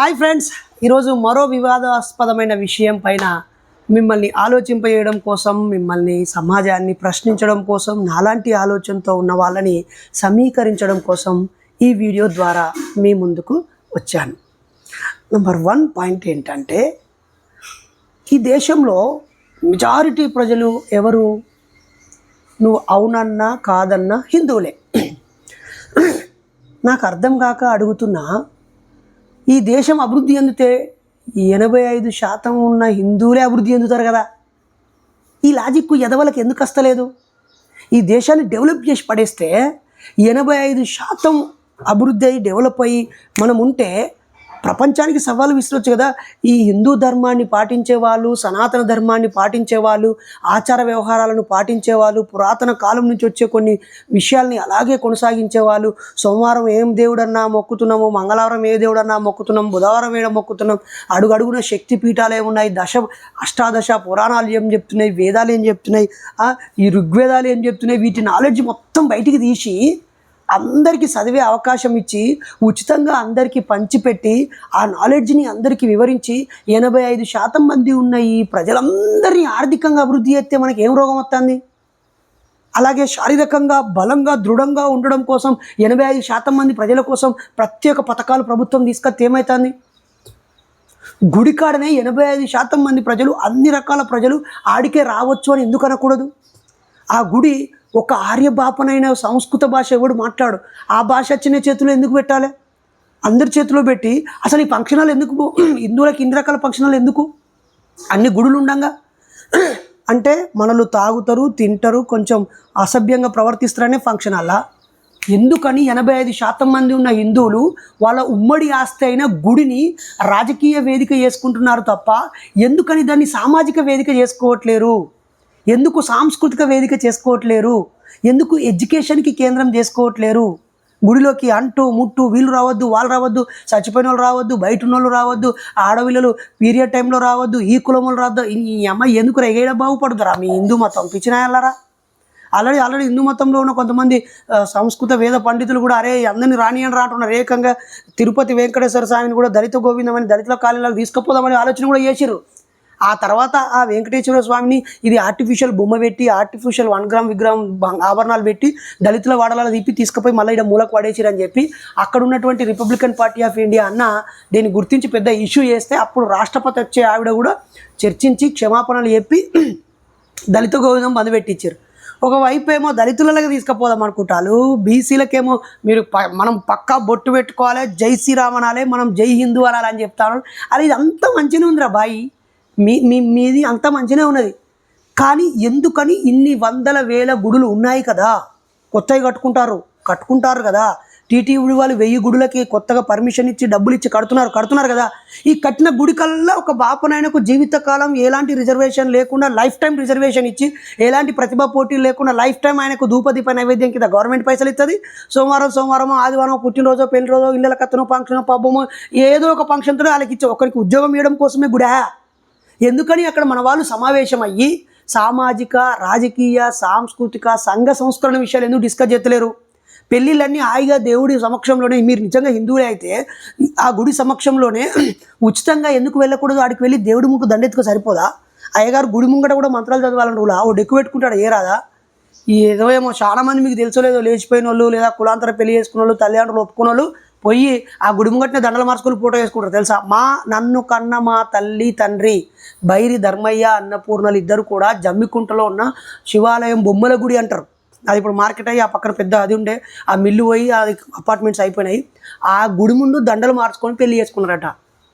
Hi friends ఈరోజు మరో వివాదాస్పదమైన విషయం పైన మిమ్మల్ని ఆలోచింపజేయడం కోసం మిమ్మల్ని సమాజాన్ని ప్రశ్నించడం కోసం నాలాంటి ఆలోచనతో ఉన్న వాళ్ళని సమీకరించడం కోసం ఈ వీడియో ద్వారా మీ ముందుకు వచ్చాను. నెంబర్ వన్ పాయింట్ ఏంటంటే ఈ దేశంలో మెజారిటీ ప్రజలు ఎవరు? నువ్వు అవునన్నా కాదన్నా హిందువులే. నాకు అర్థం కాక అడుగుతున్నా ఈ దేశం అభివృద్ధి చెందితే ఎనభై ఐదు శాతం ఉన్న హిందువులే అభివృద్ధి చెందుతారు కదా. ఈ లాజిక్ ఎదవలకు ఎందుకు వస్తలేదు ఈ దేశాన్ని డెవలప్ చేసి పడేస్తే ఎనభై ఐదు శాతం అభివృద్ధి అయ్యి డెవలప్ అయ్యి మనం ఉంటే ప్రపంచానికి సవాలు విసిరొచ్చు కదా. ఈ హిందూ ధర్మాన్ని పాటించే వాళ్ళు సనాతన ధర్మాన్ని పాటించే వాళ్ళు ఆచార వ్యవహారాలను పాటించే వాళ్ళు పురాతన కాలం నుంచి వచ్చే కొన్ని విషయాల్ని అలాగే కొనసాగించే వాళ్ళు. సోమవారం ఏం దేవుడన్నా మొక్కుతున్నాము మంగళవారం ఏ దేవుడన్నా మొక్కుతున్నాం బుధవారం ఏడ మొక్కుతున్నాం అడుగడుగున శక్తి పీఠాలు ఏమున్నాయి దశ అష్టాదశ పురాణాలు ఏం చెప్తున్నాయి వేదాలు ఏం చెప్తున్నాయి ఈ ఋగ్వేదాలు ఏం చెప్తున్నాయి వీటి నాలెడ్జ్ మొత్తం బయటికి తీసి అందరికీ చదివే అవకాశం ఇచ్చి ఉచితంగా అందరికీ పంచిపెట్టి ఆ నాలెడ్జ్ని అందరికీ వివరించి ఎనభై ఐదు శాతం మంది ఉన్న ఈ ప్రజలందరినీ ఆర్థికంగా అభివృద్ధి చేస్తే మనకి ఏం రోగం వస్తుంది? అలాగే శారీరకంగా బలంగా దృఢంగా ఉండడం కోసం ఎనభై ఐదు శాతం మంది ప్రజల కోసం ప్రత్యేక పథకాలు ప్రభుత్వం తీసుకొస్తే ఏమవుతుంది గుడికాడనే ఎనభై ఐదు శాతం మంది ప్రజలు అన్ని రకాల ప్రజలు ఆడికే రావచ్చు అని ఎందుకు అనకూడదు? ఆ గుడి ఒక ఆర్యబాపనైన సంస్కృత భాష ఎవడు మాట్లాడు? ఆ భాష చిన్న చేతిలో ఎందుకు పెట్టాలి? అందరి చేతిలో పెట్టి అసలు ఈ ఫంక్షనాలు ఎందుకు హిందువులకి ఇన్ని రకాల ఫంక్షనాలు ఎందుకు? అన్ని గుడులు ఉండంగా? అంటే మనలు తాగుతారు తింటారు కొంచెం అసభ్యంగా ప్రవర్తిస్తారనే ఫంక్షన్ అలా ఎందుకని ఎనభై ఐదు శాతం మంది ఉన్న హిందువులు వాళ్ళ ఉమ్మడి ఆస్తి అయిన గుడిని రాజకీయ వేదిక చేసుకుంటున్నారు తప్ప ఎందుకని దాన్ని సామాజిక వేదిక చేసుకోవట్లేరు ఎందుకు సాంస్కృతిక వేదిక చేసుకోవట్లేరు? ఎందుకు ఎడ్యుకేషన్కి కేంద్రం చేసుకోవట్లేరు? గుడిలోకి అంటూ ముట్టు వీళ్ళు రావద్దు వాళ్ళు రావద్దు చచ్చిపోయిన వాళ్ళు రావద్దు బయట ఉన్న వాళ్ళు రావద్దు ఆడవిల్లలు పీరియడ్ టైంలో రావద్దు ఈ కులములు రావద్దు. ఈ అమ్మాయి ఎందుకు ఎగేడ బాగుపడుతురా మీ హిందూ మతం పిచ్చిన వెళ్ళరా ఆల్రెడీ ఆల్రెడీ హిందూ మతంలో ఉన్న కొంతమంది సంస్కృత వేద పండితులు కూడా అరే అందరిని రానియని రాంటున్నారు ఏకంగా తిరుపతి వెంకటేశ్వర స్వామిని కూడా దళిత గోవిందమని దళితుల కాలంలో తీసుకుపోదామని ఆలోచన కూడా చేసిరు ఆ తర్వాత ఆ వెంకటేశ్వర స్వామిని ఇది ఆర్టిఫిషియల్ బొమ్మ పెట్టి ఆర్టిఫిషియల్ వన్ గ్రామ్ విగ్రహం ఆభరణాలు పెట్టి దళితుల వాడలలో తిప్పి తీసుకుపోయి మళ్ళీ ఇక్కడ మూలకు పడేసిరు అని చెప్పి అక్కడ ఉన్నటువంటి రిపబ్లికన్ పార్టీ ఆఫ్ ఇండియా అన్న దీన్ని గుర్తించి పెద్ద ఇష్యూ చేస్తే అప్పుడు రాష్ట్రపతి వచ్చే ఆవిడ కూడా చర్చించి క్షమాపణలు చెప్పి దళిత గోవిందం బంద్ పెట్టించారు. ఒకవైపు ఏమో దళితులకి తీసుకుపోదాం అనుకుంటారు. బీసీలకేమో మీరు ప- మనం పక్కా బొట్టు పెట్టుకోవాలి జై శ్రీరామ్ అనాలి మనం జై హిందూ అనాలి అని చెప్తాను అది ఇది మంచిగా ఉందిరా బాయి. మీ మీ మీది అంత మంచిగా ఉన్నది. కానీ ఎందుకని ఇన్ని వందల వేల గుడులు ఉన్నాయి కదా? కొత్తవి కట్టుకుంటారు. కట్టుకుంటారు కదా. టీటీవీ వాళ్ళు వెయ్యి గుడులకి కొత్తగా పర్మిషన్ ఇచ్చి డబ్బులు ఇచ్చి కడుతున్నారు. కడుతున్నారు కదా. ఈ కట్టిన గుడి కల్లా ఒక బాపనాయనకు జీవితకాలం ఎలాంటి రిజర్వేషన్ లేకుండా లైఫ్ టైం రిజర్వేషన్ ఇచ్చి ఎలాంటి ప్రతిభా పోటీలు లేకుండా లైఫ్ టైం ఆయనకు ధూపదీప నైవేద్యం కింద గవర్నమెంట్ పైసలు ఇస్తుంది సోమవారం సోమవారం ఆదివారం పుట్టినరోజు పెళ్ళి రోజు ఇళ్ళ కత్తనో ఫంక్షన్ పబ్బమో ఏదో ఒక ఫంక్షన్తో వాళ్ళకి ఇచ్చే ఒకరికి ఉద్యోగం ఇవ్వడం కోసమే గుడా. ఎందుకని అక్కడ మన వాళ్ళు సమావేశమయ్యి సామాజిక రాజకీయ సాంస్కృతిక సంఘ సంస్కరణ విషయాలు ఎందుకు డిస్కస్ చేస్తలేరు? పెళ్ళిళ్ళన్నీ హాయిగా దేవుడి సమక్షంలోనే మీరు నిజంగా హిందువులే అయితే ఆ గుడి సమక్షంలోనే ఉచితంగా ఎందుకు వెళ్ళకూడదు? ఆడికి వెళ్ళి దేవుడి ముక్కు దండెత్తుకు సరిపోదా? అయ్యగారు గుడి ముంగట కూడా మంత్రాలు చదవాలని రూలా? ఓ డెక్కు పెట్టుకుంటాడు? ఏ రాదా ఏదో ఏమో చాలామంది మీకు తెలుసో లేదో లేచిపోయిన వాళ్ళు లేదా కులాంతర పెళ్ళి చేసుకున్న వాళ్ళు తల్లిదండ్రులు ఒప్పుకున్న వాళ్ళు పోయి ఆ గుడి దండలు మార్చుకుని మార్చుకొని ఫోటో వేసుకుంటారు తెలుసా? మా నన్ను కన్న మా తల్లి తండ్రి బైరి ధర్మయ్య అన్నపూర్ణలు ఇద్దరు కూడా జమ్మికుంటలో ఉన్న శివాలయం బొమ్మల గుడి అంటారు. అది ఇప్పుడు మార్కెట్ అయ్యి ఆ పక్కన పెద్ద అది ఉండే ఆ మిల్లు పోయి అది అపార్ట్మెంట్స్ అయిపోయినాయి. ఆ గుడి ముందు దండలు మార్చుకొని పెళ్ళి చేసుకున్నారట.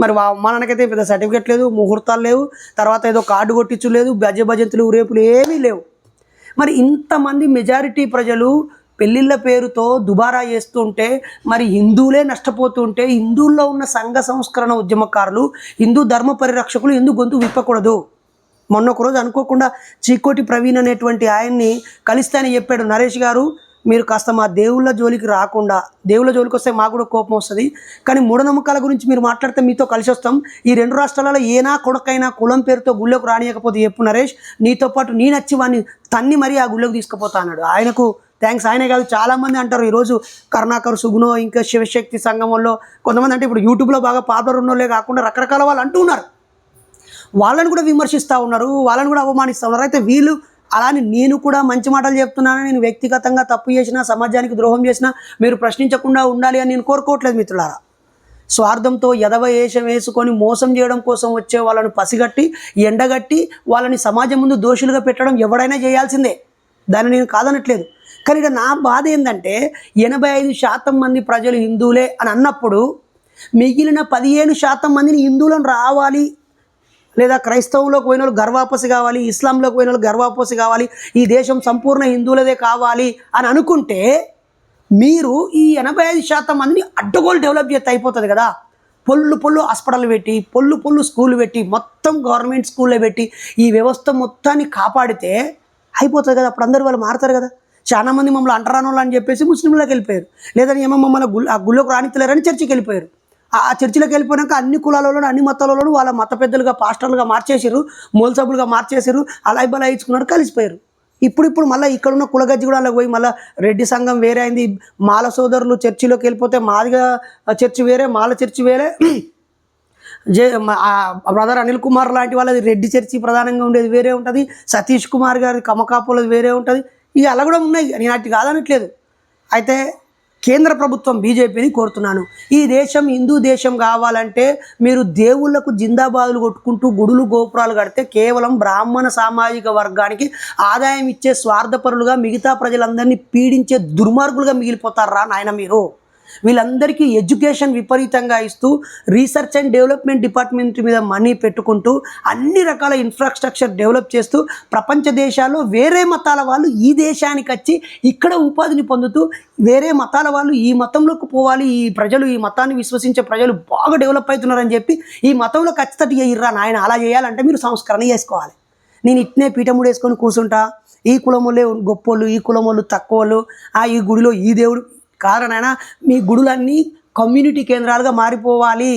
మరి వా- మా నాన్నకైతే పెద్ద సర్టిఫికెట్ లేదు ముహూర్తాలు లేవు తర్వాత ఏదో కార్డు కొట్టించు లేదు భజ భజంతులు రేపులు ఏమీ లేవు. మరి ఇంతమంది మెజారిటీ ప్రజలు పెళ్ళిళ్ళ పేరుతో దుబారా చేస్తుంటే మరి హిందువులే నష్టపోతుంటే హిందువుల్లో ఉన్న సంఘ సంస్కరణ ఉద్యమకారులు హిందూ ధర్మ పరిరక్షకులు ఎందుకు గొంతు విప్పకూడదు? మొన్న ఒక రోజు అనుకోకుండా చీకోటి ప్రవీణ్ అనేటువంటి ఆయన్ని కలిస్తే అని చెప్పాడు నరేష్ గారు. మీరు కాస్త మా దేవుళ్ళ జోలికి రాకుండా దేవుళ్ళ జోలికి వస్తే మాకు కూడా కోపం వస్తుంది. కానీ మూఢనమ్మకాల గురించి మీరు మాట్లాడితే మీతో కలిసి వస్తాం. ఈ రెండు రాష్ట్రాలలో ఏనా కొడుకైనా కులం పేరుతో గుళ్ళోకి రానియకపోతే చెప్పు నరేష్. నీతో పాటు నేను వచ్చి వాడిని తన్ని మరీ ఆ గుళ్ళోకి తీసుకుపోతా అన్నాడు. ఆయనకు థ్యాంక్స్. ఆయనే కాదు చాలామంది అంటారు ఈరోజు కరుణాకర్ సుగుణో ఇంకా శివశక్తి సంగమంలో కొంతమంది అంటే ఇప్పుడు యూట్యూబ్లో బాగా పాపులర్ ఉన్నోళ్ళే కాకుండా రకరకాల వాళ్ళు అంటూ ఉన్నారు. వాళ్ళని కూడా విమర్శిస్తూ ఉన్నారు వాళ్ళని కూడా అవమానిస్తూ ఉన్నారు. అయితే వీళ్ళు అలానే నేను కూడా మంచి మాటలు చెప్తున్నాను నేను వ్యక్తిగతంగా తప్పు చేసినా సమాజానికి ద్రోహం చేసినా మీరు ప్రశ్నించకుండా ఉండాలి అని నేను కోరుకోవట్లేదు మిత్రులారా. స్వార్థంతో ఎదవ వేషం వేసుకొని మోసం చేయడం కోసం వచ్చే వాళ్ళని పసిగట్టి ఎండగట్టి వాళ్ళని సమాజం ముందు దోషులుగా పెట్టడం ఎవడైనా చేయాల్సిందే. దాన్ని నేను కాదనట్లేదు. కానీ నా బాధ ఏంటంటే ఎనభై ఐదు శాతం మంది ప్రజలు హిందువులే అని అన్నప్పుడు మిగిలిన పదిహేను శాతం మందిని హిందువులను రావాలి. లేదా క్రైస్తవంలోకి పోయిన వాళ్ళు గర్వాపసి కావాలి ఇస్లాంలోకి పోయిన వాళ్ళు గర్వాపసి కావాలి ఈ దేశం సంపూర్ణ హిందువులదే కావాలి అని అనుకుంటే మీరు ఈ ఎనభై ఐదు శాతం మందిని అడ్డగోలు డెవలప్ చేస్తే అయిపోతుంది కదా. పొల్లు పొల్లు హాస్పిటల్ పెట్టి పొల్లు పొల్లు స్కూల్ పెట్టి మొత్తం గవర్నమెంట్ స్కూల్లో పెట్టి ఈ వ్యవస్థ మొత్తాన్ని కాపాడితే అయిపోతుంది కదా. అప్పుడు అందరూ వాళ్ళు మారుతారు కదా. చాలా మంది మమ్మల్ని అంటరానోళ్ళు అని చెప్పేసి ముస్లింలకు వెళ్ళిపోయారు. లేదని ఏమో మమ్మల్ని గుల్ ఆ గుళ్ళోకి రానిత్తలేరని చర్చికి వెళ్ళిపోయారు. ఆ చర్చిలోకి వెళ్ళిపోయాక అన్ని కులాలలోనూ అన్ని మతాలలోనూ వాళ్ళ మత పెద్దలుగా పాస్టర్లుగా మార్చేసారు మోల్సబులుగా మార్చేసారు అలా ఇబ్బలా ఇచ్చుకున్నారు కలిసిపోయారు. ఇప్పుడు ఇప్పుడు మళ్ళీ ఇక్కడ ఉన్న కులగజ్జి కూడా అలా పోయి మళ్ళీ రెడ్డి సంఘం వేరే అయింది మాల సోదరులు చర్చిలోకి వెళ్ళిపోతే మాదిగా చర్చి వేరే మాల చర్చి వేరే. జే బ్రదర్ అనిల్ కుమార్ లాంటి వాళ్ళది రెడ్డి చర్చి ప్రధానంగా ఉండేది వేరే ఉంటుంది సతీష్ కుమార్ గారి కమకాపులది వేరే ఉంటుంది. ఇవి అలా కూడా ఉన్నాయి నేను అటు కాదనట్లేదు. అయితే కేంద్ర ప్రభుత్వం బీజేపీని కోరుతున్నాను. ఈ దేశం హిందూ దేశం కావాలంటే మీరు దేవుళ్ళకు జిందాబాదులు కొట్టుకుంటూ గుడులు గోపురాలు కడితే కేవలం బ్రాహ్మణ సామాజిక వర్గానికి ఆదాయం ఇచ్చే స్వార్థపరులుగా మిగతా ప్రజలందరినీ పీడించే దుర్మార్గులుగా మిగిలిపోతారా నాయన మీరు? వీళ్ళందరికీ ఎడ్యుకేషన్ విపరీతంగా ఇస్తూ రీసెర్చ్ అండ్ డెవలప్మెంట్ డిపార్ట్మెంట్ మీద మనీ పెట్టుకుంటూ అన్ని రకాల ఇన్ఫ్రాస్ట్రక్చర్ డెవలప్ చేస్తూ ప్రపంచ దేశాల్లో వేరే మతాల వాళ్ళు ఈ దేశానికి వచ్చి ఇక్కడ ఉపాధిని పొందుతూ వేరే మతాల వాళ్ళు ఈ మతంలోకి పోవాలి. ఈ ప్రజలు ఈ మతాన్ని విశ్వసించే ప్రజలు బాగా డెవలప్ అవుతున్నారని చెప్పి ఈ మతంలో ఖచ్చితంగా చేయర్రా నాయన అలా చేయాలంటే మీరు సంస్కరణ చేసుకోవాలి. నేను ఇట్నే పీఠముడు వేసుకొని కూర్చుంటా. ఈ కులములే గొప్పోళ్ళు ఈ కులములు తక్కువలు ఆ ఈ గుడిలో ఈ దేవుడు కారణాన మీ గుడులన్నీ కమ్యూనిటీ కేంద్రాలుగా మారిపోవాలి.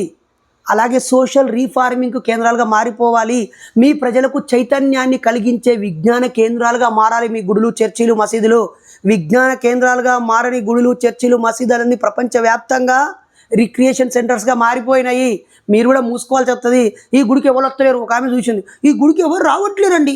అలాగే సోషల్ రీఫార్మింగ్ కేంద్రాలుగా మారిపోవాలి. మీ ప్రజలకు చైతన్యాన్ని కలిగించే విజ్ఞాన కేంద్రాలుగా మారాలి మీ గుడులు చర్చిలు మసీదులు. విజ్ఞాన కేంద్రాలుగా మారని గుడులు చర్చిలు మసీదులన్నీ ప్రపంచవ్యాప్తంగా రిక్రియేషన్ సెంటర్స్గా మారిపోయినాయి. మీరు కూడా మూసుకోవాల్సి వస్తుంది ఈ గుడికి ఎవరు వస్తలేరు ఒక ఆమె చూసింది. ఈ గుడికి ఎవరు రావట్లేరండి?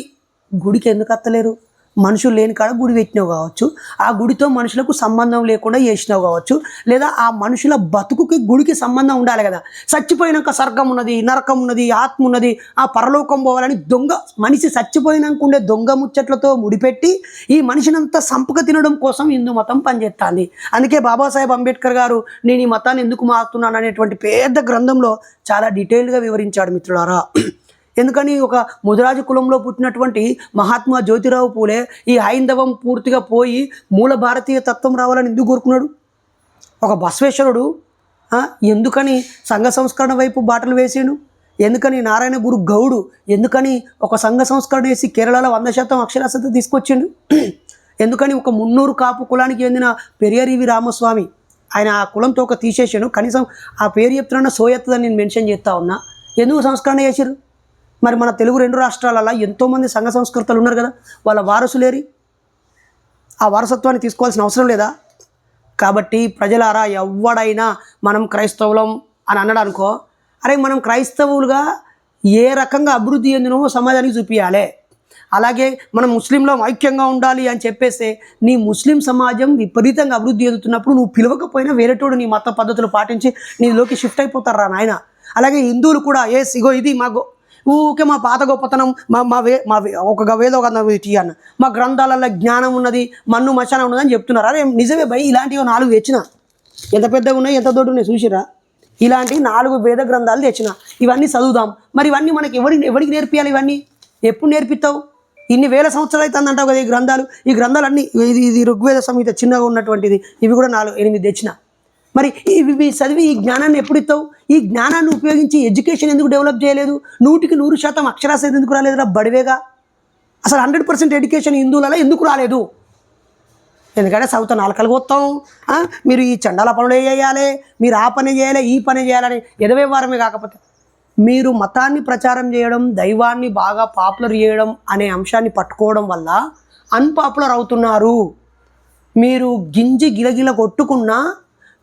గుడికి ఎందుకు వస్తలేరు మనుషులు లేని కాడ గుడి పెట్టినావు కావచ్చు ఆ గుడితో మనుషులకు సంబంధం లేకుండా చేసినావు కావచ్చు లేదా ఆ మనుషుల బతుకుకి గుడికి సంబంధం ఉండాలి కదా. చచ్చిపోయినాక స్వర్గం ఉన్నది నరకం ఉన్నది ఆత్మ ఉన్నది ఆ పరలోకం పోవాలని దొంగ మనిషి చచ్చిపోయినాక ఉండే దొంగ ముచ్చట్లతో ముడిపెట్టి ఈ మనిషినంతా సంపక తినడం కోసం హిందూ మతం పనిచేస్తుంది. అందుకే బాబాసాహెబ్ అంబేద్కర్ గారు నేను ఈ మతాన్ని ఎందుకు మారుతున్నాను? అనేటువంటి పెద్ద గ్రంథంలో చాలా డీటెయిల్గా వివరించాడు మిత్రులారా. ఎందుకని ఒక ముదిరాజు కులంలో పుట్టినటువంటి మహాత్మా జ్యోతిరావు పూలే ఈ హైందవం పూర్తిగా పోయి మూల భారతీయ తత్వం రావాలని ఎందుకు కోరుకున్నాడు? ఒక బసవేశ్వరుడు ఎందుకని సంఘ సంస్కరణ వైపు బాటలు వేసాడు? ఎందుకని నారాయణ గురు గౌడు ఎందుకని ఒక సంఘ సంస్కరణ వేసి కేరళలో వంద శాతం అక్షరాస్యత తీసుకొచ్చిండు? ఎందుకని ఒక మున్నూరు కాపు కులానికి చెందిన పెరియరివి రామస్వామి ఆయన ఆ కులంతో ఒక తీసేసాను కనీసం ఆ పేరు చెప్తున్నా సోయత్తదని నేను మెన్షన్ చేస్తా ఉన్నా. ఎందుకు సంస్కరణ చేశారు మరి మన తెలుగు రెండు రాష్ట్రాలలో ఎంతోమంది సంఘ సంస్కృతలు ఉన్నారు కదా వాళ్ళ వారసులేరి ఆ వారసత్వాన్ని తీసుకోవాల్సిన అవసరం లేదా? కాబట్టి ప్రజలారా ఎవడైనా మనం క్రైస్తవులం అని అన్నాడు అనుకో అరే మనం క్రైస్తవులుగా ఏ రకంగా అభివృద్ధి చెందినో సమాజానికి చూపించాలి అలాగే మనం ముస్లింలో ఐక్యంగా ఉండాలి అని చెప్పేస్తే నీ ముస్లిం సమాజం విపరీతంగా అభివృద్ధి చెందుతున్నప్పుడు నువ్వు పిలవకపోయినా వేరేటోడు నీ మత పద్ధతులు పాటించి నీలోకి షిఫ్ట్ అయిపోతారా నాయన. అలాగే హిందువులు కూడా ఏ ఇగో ఇది మా గో ఊకే మా పాత గొప్పతనం మా మా వే మా ఒక వేదో ఒక అన్న. మా గ్రంథాలలో జ్ఞానం ఉన్నది మన్ను మశానం ఉన్నది అని చెప్తున్నారు. అరే నిజమే భయ్ ఇలాంటివి నాలుగు తెచ్చిన. ఎంత పెద్దగా ఉన్నాయి ఎంత దొడ్డు ఉన్నాయి చూసిరా ఇలాంటి నాలుగు వేద గ్రంథాలు తెచ్చిన. ఇవన్నీ చదువుదాం. మరి ఇవన్నీ మనకి ఎవరి ఎవరికి నేర్పియాలి ఇవన్నీ? ఎప్పుడు నేర్పిస్తావు ఇన్ని వేల సంవత్సరాలు అవుతుంది అంటావు కదా ఈ గ్రంథాలు? ఈ గ్రంథాలన్నీ ఇది ఇది ఋగ్వేద సంహిత చిన్నగా ఉన్నటువంటిది. ఇవి కూడా నాలుగు ఎనిమిది తెచ్చిన. మరి ఇవి చదివి ఈ జ్ఞానాన్ని ఎప్పుడు ఇస్తావు? ఈ జ్ఞానాన్ని ఉపయోగించి ఎడ్యుకేషన్ ఎందుకు డెవలప్ చేయలేదు? నూటికి నూరు శాతం అక్షరాస్యత ఎందుకు రాలేదురా బడివేగా? అసలు హండ్రెడ్ పర్సెంట్ ఎడ్యుకేషన్ హిందువులలో ఎందుకు రాలేదు? ఎందుకంటే సౌత నాలుకలు పోతాం మీరు ఈ చండాల పనులు చేయాలి మీరు ఆ పని చేయాలి ఈ పని చేయాలని ఎదవే వారమే కాకపోతే మీరు మతాన్ని ప్రచారం చేయడం దైవాన్ని బాగా పాపులర్ చేయడం అనే అంశాన్ని పట్టుకోవడం వల్ల అన్పాపులర్ అవుతున్నారు. మీరు గింజి గిలగిల కొట్టుకున్నా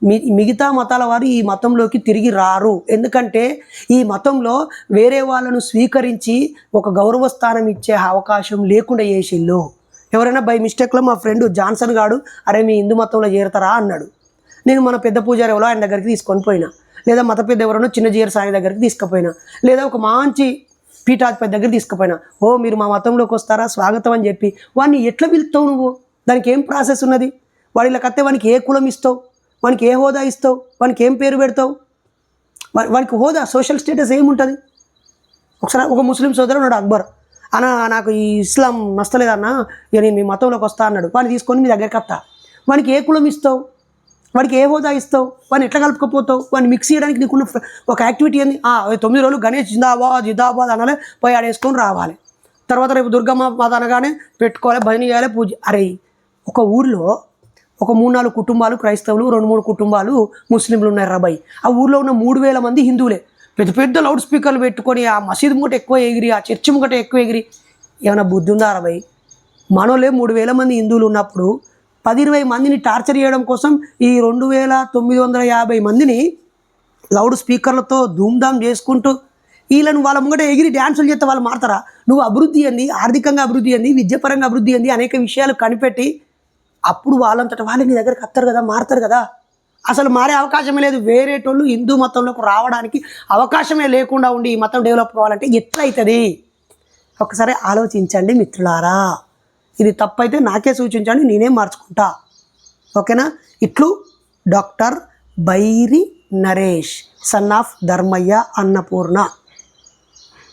మిగతా మతాల వారు ఈ మతంలోకి తిరిగి రారు. ఎందుకంటే ఈ మతంలో వేరే వాళ్ళను స్వీకరించి ఒక గౌరవ స్థానం ఇచ్చే అవకాశం లేకుండా చేసిళ్ళు ఎవరైనా బై మిస్టేక్లో మా ఫ్రెండ్ జాన్సన్ గాడు అరే మీ హిందూ మతంలో చేరతారా? అన్నాడు. నేను మన పెద్ద పూజారి ఎవరో ఆయన దగ్గరికి తీసుకొని పోయినా. లేదా మత పెద్ద ఎవరైనా చిన్న జీర సాయి దగ్గరికి తీసుకుపోయినా. లేదా ఒక మంచి పీఠాధిపతి దగ్గర తీసుకుపోయినా. ఓ మీరు మా మతంలోకి వస్తారా? స్వాగతం అని చెప్పి. వాడిని ఎట్లా పిలుస్తావు నువ్వు? దానికి ఏం ప్రాసెస్ ఉన్నది? వాడిలా కత్తే వానికి ఏ కులం ఇస్తావు? వానికి ఏ హోదా ఇస్తావు? వానికి ఏం పేరు పెడతావు? వానికి హోదా సోషల్ స్టేటస్ ఏముంటుంది? ఒకసారి ఒక ముస్లిం సోదరుడు ఉన్నాడు అక్బర్. అన్న నాకు ఈ ఇస్లాం నచ్చలేదన్న ఇక నేను మీ మతంలోకి వస్తా అన్నాడు. వాడిని తీసుకొని మీ దగ్గరికి వస్తా. వానికి ఏ కులం ఇస్తావు? వాడికి ఏ హోదా ఇస్తావు? వాడిని ఎట్లా కలుపుకపోతావు? వాడిని మిక్స్ చేయడానికి నీకున్న ఒక యాక్టివిటీ ఏంది? తొమ్మిది రోజులు గణేష్ జిందాబాద్ జిందాబాద్ అనాలి పోయి ఆడేసుకొని రావాలి. తర్వాత రేపు దుర్గమ్మ మాత అనగానే పెట్టుకోవాలి భజన చేయాలి పూజ అరే ఒక ఊర్లో ఒక మూడు నాలుగు కుటుంబాలు క్రైస్తవులు రెండు మూడు కుటుంబాలు ముస్లింలు ఉన్నారు రాబాయ్. ఆ ఊర్లో ఉన్న మూడు వేల మంది హిందువులే. పెద్ద పెద్ద లౌడ్ స్పీకర్లు పెట్టుకొని ఆ మసీదు ముంగట ఎక్కువ ఎగిరి ఆ చర్చి ముంగట ఎక్కువ ఎగిరి. ఏమైనా బుద్ధి ఉందా రాబాయ్? మనోలే మూడు వేల మంది హిందువులు ఉన్నప్పుడు పది ఇరవై మందిని టార్చర్ చేయడం కోసం ఈ రెండు వేల తొమ్మిది వందల యాభై మందిని లౌడ్ స్పీకర్లతో ధూమ్ధామ్ చేసుకుంటూ వీళ్ళను వాళ్ళ ముంగట ఎగిరి డ్యాన్సులు చేస్తే వాళ్ళు మారుతారా? నువ్వు అభివృద్ధి అంది ఆర్థికంగా అభివృద్ధి అంది విద్యాపరంగా అభివృద్ధి అంది అనేక విషయాలు కనిపెట్టి అప్పుడు వాళ్ళంతట వాళ్ళు నీ దగ్గరికి వస్తారు కదా మారుతారు కదా. అసలు మారే అవకాశమే లేదు. వేరేటోళ్ళు హిందూ మతంలోకి రావడానికి అవకాశమే లేకుండా ఉండి ఈ మతం డెవలప్ కావాలంటే ఎట్లయితుంది? ఒకసారి ఆలోచించండి మిత్రులారా. ఇది తప్పైతే నాకే సూచించండి నేనే మార్చుకుంటా. ఓకేనా? ఇట్లు doctor Bairi Naresh son of Dharmaiah Annapurna.